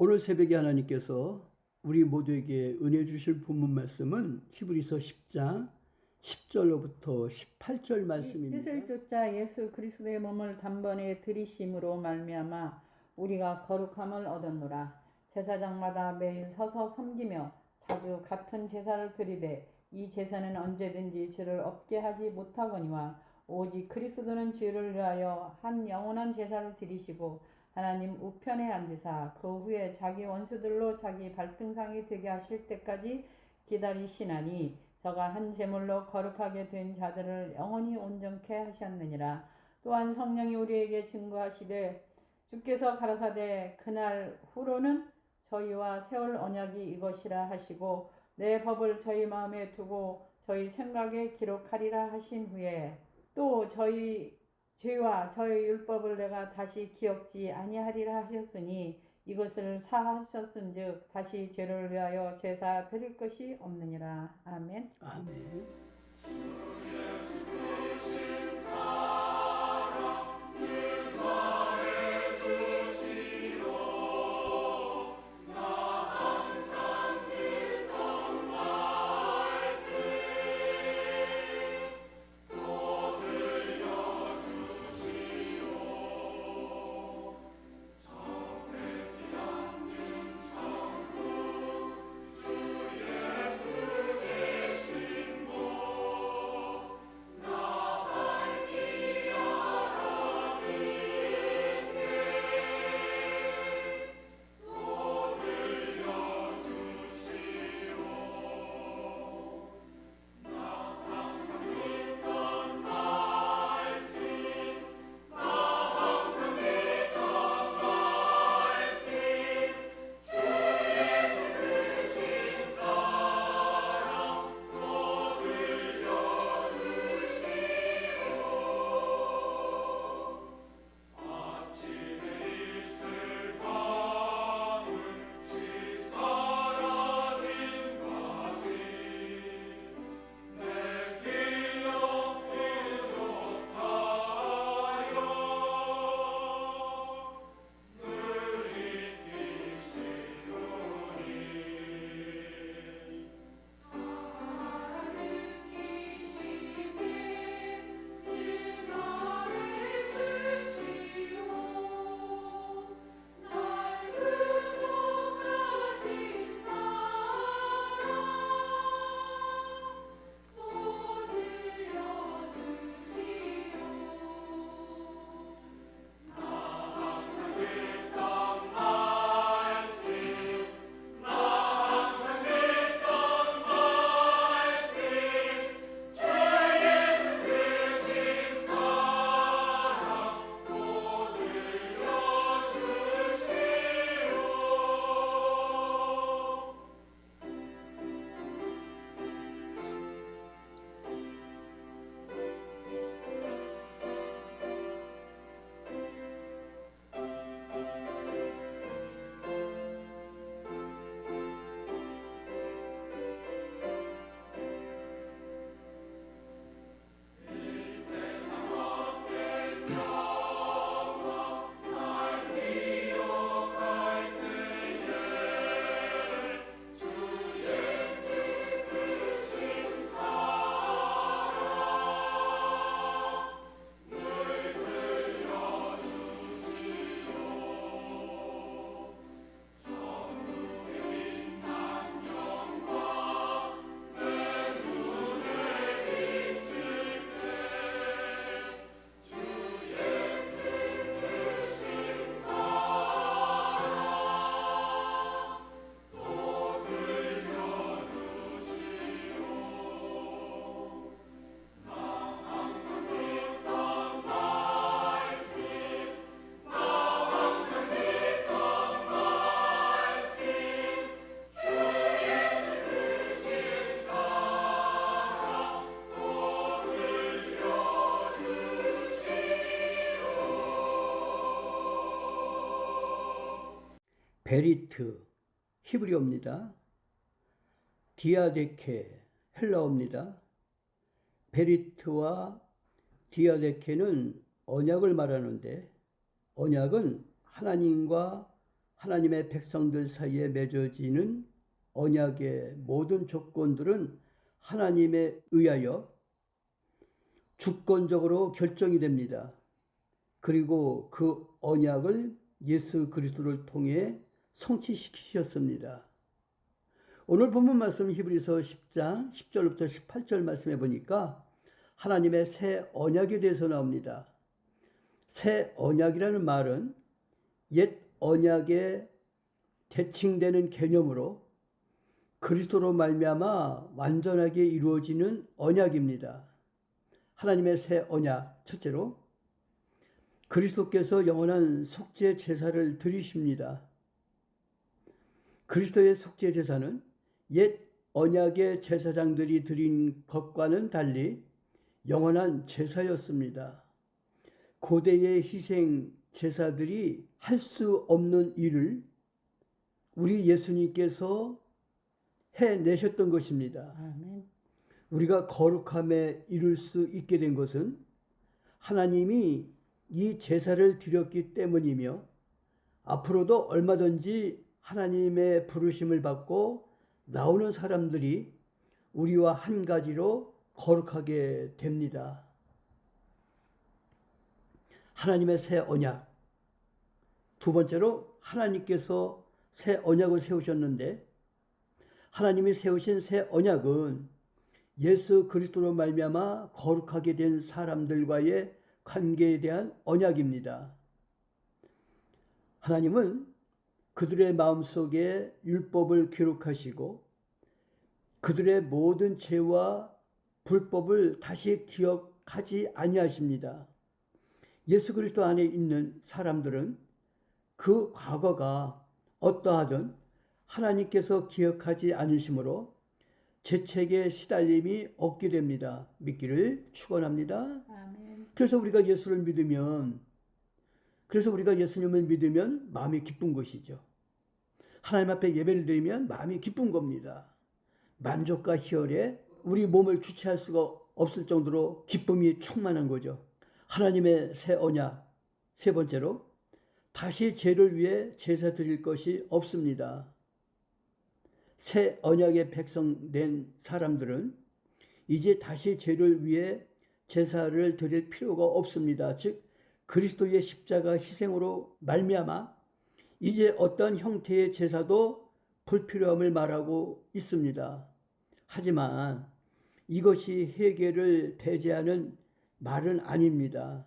오늘 새벽에 하나님께서 우리 모두에게 은혜 주실 본문 말씀은 히브리서 10장 10절로부터 18절 말씀입니다. 뜻을 쫓아 예수 그리스도의 몸을 단번에 들이심으로 말미암아 우리가 거룩함을 얻었노라. 제사장마다 매일 서서 섬기며 자주 같은 제사를 드리되 이 제사는 언제든지 죄를 없게 하지 못하거니와 오직 그리스도는 죄를 위하여 한 영원한 제사를 드리시고 하나님 우편에 앉으사 그 후에 자기 원수들로 자기 발등상이 되게 하실 때까지 기다리시나니 저가 한 제물로 거룩하게 된 자들을 영원히 온전케 하셨느니라. 또한 성령이 우리에게 증거하시되 주께서 가라사대 그날 후로는 저희와 세월 언약이 이것이라 하시고 내 법을 저희 마음에 두고 저희 생각에 기록하리라 하신 후에 또 저희 죄와 저희 율법을 내가 다시 기억지 아니하리라 하셨으니 이것을 사하셨은즉 다시 죄를 위하여 제사 드릴 것이 없느니라 아멘. 아멘. 베리트 히브리어입니다. 디아데케 헬라어입니다. 베리트와 디아데케는 언약을 말하는데 언약은 하나님과 하나님의 백성들 사이에 맺어지는 언약의 모든 조건들은 하나님에 의하여 주권적으로 결정이 됩니다. 그리고 그 언약을 예수 그리스도를 통해 성취시키셨습니다. 오늘 본문 말씀 히브리서 10장 10절부터 18절 말씀해 보니까 하나님의 새 언약에 대해서 나옵니다. 새 언약이라는 말은 옛 언약에 대칭되는 개념으로 그리스도로 말미암아 완전하게 이루어지는 언약입니다. 하나님의 새 언약 첫째로 그리스도께서 영원한 속죄 제사를 드리십니다. 그리스도의 속죄 제사는 옛 언약의 제사장들이 드린 것과는 달리 영원한 제사였습니다. 고대의 희생 제사들이 할 수 없는 일을 우리 예수님께서 해내셨던 것입니다. 아멘. 우리가 거룩함에 이룰 수 있게 된 것은 하나님이 이 제사를 드렸기 때문이며 앞으로도 얼마든지 하나님의 부르심을 받고 나오는 사람들이 우리와 한 가지로 거룩하게 됩니다. 하나님의 새 언약. 두 번째로 하나님께서 새 언약을 세우셨는데 하나님이 세우신 새 언약은 예수 그리스도로 말미암아 거룩하게 된 사람들과의 관계에 대한 언약입니다. 하나님은 그들의 마음속에 율법을 기록하시고 그들의 모든 죄와 불법을 다시 기억하지 아니하십니다. 예수 그리스도 안에 있는 사람들은 그 과거가 어떠하든 하나님께서 기억하지 않으심으로 재책에 시달림이 없게 됩니다. 믿기를 축원합니다. 그래서 우리가 예수를 믿으면 그래서 우리가 예수님을 믿으면 마음이 기쁜 것이죠. 하나님 앞에 예배를 드리면 마음이 기쁜 겁니다. 만족과 희열에 우리 몸을 주체할 수가 없을 정도로 기쁨이 충만한 거죠. 하나님의 새 언약 세 번째로 다시 죄를 위해 제사 드릴 것이 없습니다. 새 언약의 백성 된 사람들은 이제 다시 죄를 위해 제사를 드릴 필요가 없습니다. 즉 그리스도의 십자가 희생으로 말미암아 이제 어떤 형태의 제사도 불필요함을 말하고 있습니다. 하지만 이것이 회개를 배제하는 말은 아닙니다.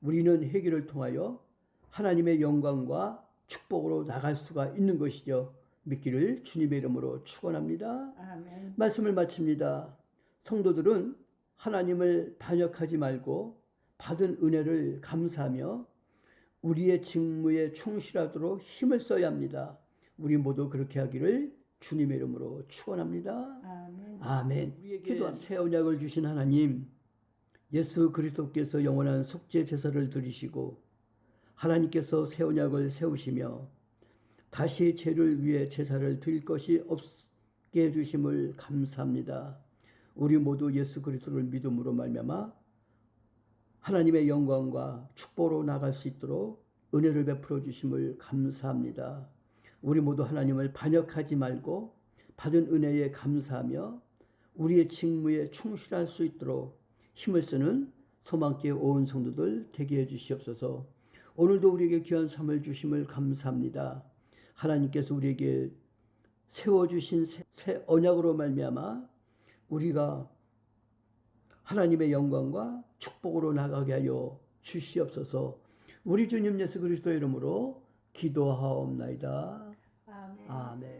우리는 회개를 통하여 하나님의 영광과 축복으로 나갈 수가 있는 것이죠. 믿기를 주님의 이름으로 축원합니다. 말씀을 마칩니다. 성도들은 하나님을 반역하지 말고 받은 은혜를 감사하며 우리의 직무에 충실하도록 힘을 써야 합니다. 우리 모두 그렇게 하기를 주님의 이름으로 축원합니다. 아멘. 아멘. 우리에게 새 언약을 주신 하나님, 예수 그리스도께서 영원한 속죄 제사를 드리시고 하나님께서 새 언약을 세우시며 다시 죄를 위해 제사를 드릴 것이 없게 해 주심을 감사합니다. 우리 모두 예수 그리스도를 믿음으로 말미암아 하나님의 영광과 축복으로 나갈 수 있도록 은혜를 베풀어 주심을 감사합니다. 우리 모두 하나님을 반역하지 말고 받은 은혜에 감사하며 우리의 직무에 충실할 수 있도록 힘을 쓰는 소망께 온 성도들 되게 해 주시옵소서. 오늘도 우리에게 귀한 삶을 주심을 감사합니다. 하나님께서 우리에게 세워 주신 새, 새 언약으로 말미암아 우리가 하나님의 영광과 축복으로 나가게 하여 주시옵소서. 우리 주님 예수 그리스도 이름으로 기도하옵나이다. 아멘. 아멘.